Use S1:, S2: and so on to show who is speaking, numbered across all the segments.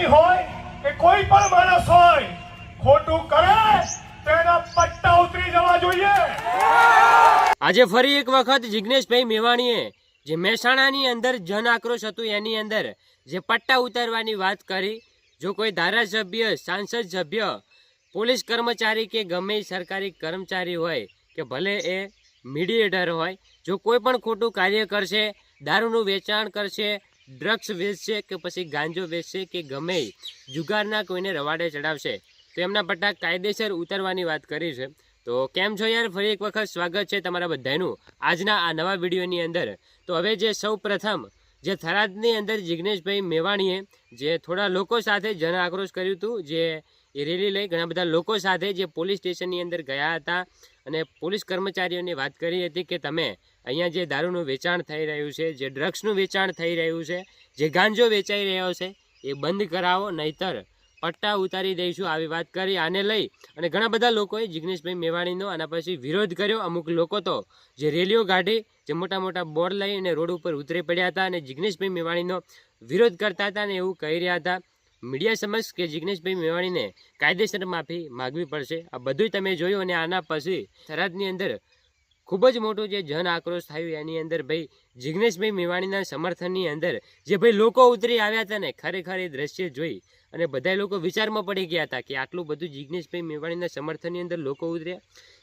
S1: કર્મી હોય કે કોઈ પણ માણસ હોય, ખોટું કરે તેના પટ્ટા ઉતરી જવા જોઈએ.
S2: આજે ફરી એક વખત જિજ્ઞેશભાઈ મેવાણીએ જે મહેસાણાની અંદર જન આક્રોશ હતું, એની અંદર જે પટ્ટા ઉતારવાની વાત કરી, જો કોઈ ધારાસભ્ય, સાંસદ સભ્ય, પોલીસ કર્મચારી કે ગમે સરકારી કર્મચારી હોય કે ભલે એ મીડિયેટર હોય, જો કોઈ પણ ખોટું કાર્ય કરશે, દારૂનું વેચાણ કરશે ડ્રગ્સ વેચશે કે પછી ગાંજો વેચશે કે ગમે જુગારના કોઈને રવાડે ચડાવશે. તો એમના પટ્ટા કાયદેસર ઉતારવાની વાત કરી છે. તો કેમ છો યાર? ફરી એક વખત સ્વાગત છે તમારા બધાનું આજના આ નવા વિડીયોની અંદર. તો હવે જે સૌ જે થરાદની અંદર જિગ્નેશભાઈ મેવાણીએ જે થોડા લોકો સાથે જન આક્રોશ કર્યું હતું, જે એ રેલી લઈ ઘણા બધા લોકો સાથે જે પોલીસ સ્ટેશનની અંદર ગયા હતા અને પોલીસ કર્મચારીઓની વાત કરી હતી કે તમે અહીંયા જે દારૂનું વેચાણ થઈ રહ્યું છે, જે ડ્રગ્સનું વેચાણ થઈ રહ્યું છે, જે ગાંજો વેચાઈ રહ્યો છે, એ બંધ કરાવો, નહીતર પટ્ટા ઉતારી દઈશું આવી વાત કરી. આને લઈ અને ઘણા બધા લોકોએ જિગ્નેશભાઈ મેવાણીનો આના પછી વિરોધ કર્યો. અમુક લોકો તો જે રેલીઓ કાઢી, જે મોટા મોટા બોર્ડ લઈ અને રોડ ઉપર ઉતરી પડ્યા હતા અને જિગ્નેશભાઈ મેવાણીનો વિરોધ કરતા હતા અને એવું કહી રહ્યા હતા મીડિયા સમક્ષ કે જિગ્નેશભાઈ મેવાણીને કાયદેસર માફી માગવી પડશે. આ બધું તમે જોયું અને આના પછી થરાદની અંદર ખૂબ જ મોટું જે જન આક્રોશ થયું, એની અંદર ભાઈ જિગ્નેશભાઈ મેવાણીના સમર્થનની અંદર જે ભાઈ લોકો ઉતરી આવ્યા હતા ને, ખરેખર એ દ્રશ્ય જોઈ અને બધા લોકો વિચારમાં પડી ગયા હતા કે આટલું બધું જિગ્નેશભાઈ મેવાણીના સમર્થનની અંદર લોકો ઉતર્યા.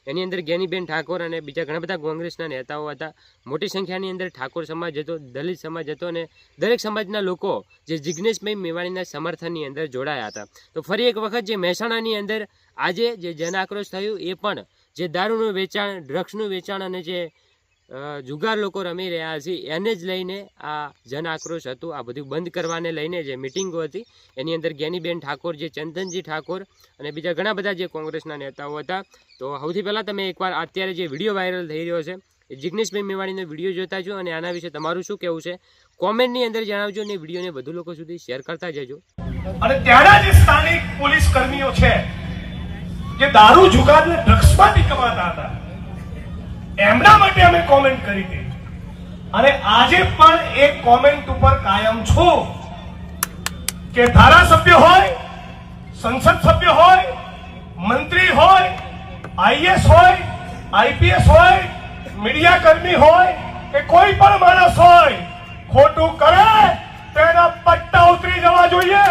S2: એની અંદર જ્ઞાનીબેન ઠાકોર અને બીજા ઘણા બધા કોંગ્રેસના નેતાઓ હતા. મોટી સંખ્યાની અંદર ઠાકોર સમાજ હતો, દલિત સમાજ હતો અને દરેક સમાજના લોકો જે જિગ્નેશભાઈ મેવાણીના સમર્થનની અંદર જોડાયા હતા. તો ફરી એક વખત જે મહેસાણાની અંદર આજે જે જન આક્રોશ થયું એ પણ જે દારૂનું વેચાણ, ડ્રગ્સનું વેચાણ અને જે જુગાર લોકો રમી રહ્યા છે. એને જ લઈને આ જન આક્રોશ હતું. આ બધું બંધ કરવાને લઈને જે મિટિંગો હતી, એની અંદર જ્ઞાનીબેન ઠાકોર, જે ચંદનજી ઠાકોર અને બીજા ઘણા બધા જે કોંગ્રેસના નેતાઓ હતા. તો સૌથી પહેલાં તમે એકવાર અત્યારે જે વીડિયો વાયરલ થઈ રહ્યો છે, એ જિગ્નેશભાઈ મેવાણીનો વીડિયો જોતા છો અને આના વિશે તમારું શું કહેવું છે, કોમેન્ટની અંદર જણાવજો અને વિડીયોને વધુ લોકો સુધી શેર કરતા જજો.
S1: અને ત્યાંના જે સ્થાનિક પોલીસ કર્મીઓ છે, જે દારૂ જુગારને ડ્રગ્સમાં ડ્રગ્સમાંથી હતા એમના માટે અમે કોમેન્ટ કરી હતી અને આજે પણ એ કોમેન્ટ ઉપર કાયમ છું કે ધારાસભ્ય હોય, સંસદ સભ્ય હોય, મંત્રી હોય, આઈએસ હોય, આઈપીએસ હોય, મીડિયા કર્મી હોય, કે કોઈ પણ માણસ હોય, ખોટું કરે તેના પટ્ટા ઉતરી જવા જોઈએ.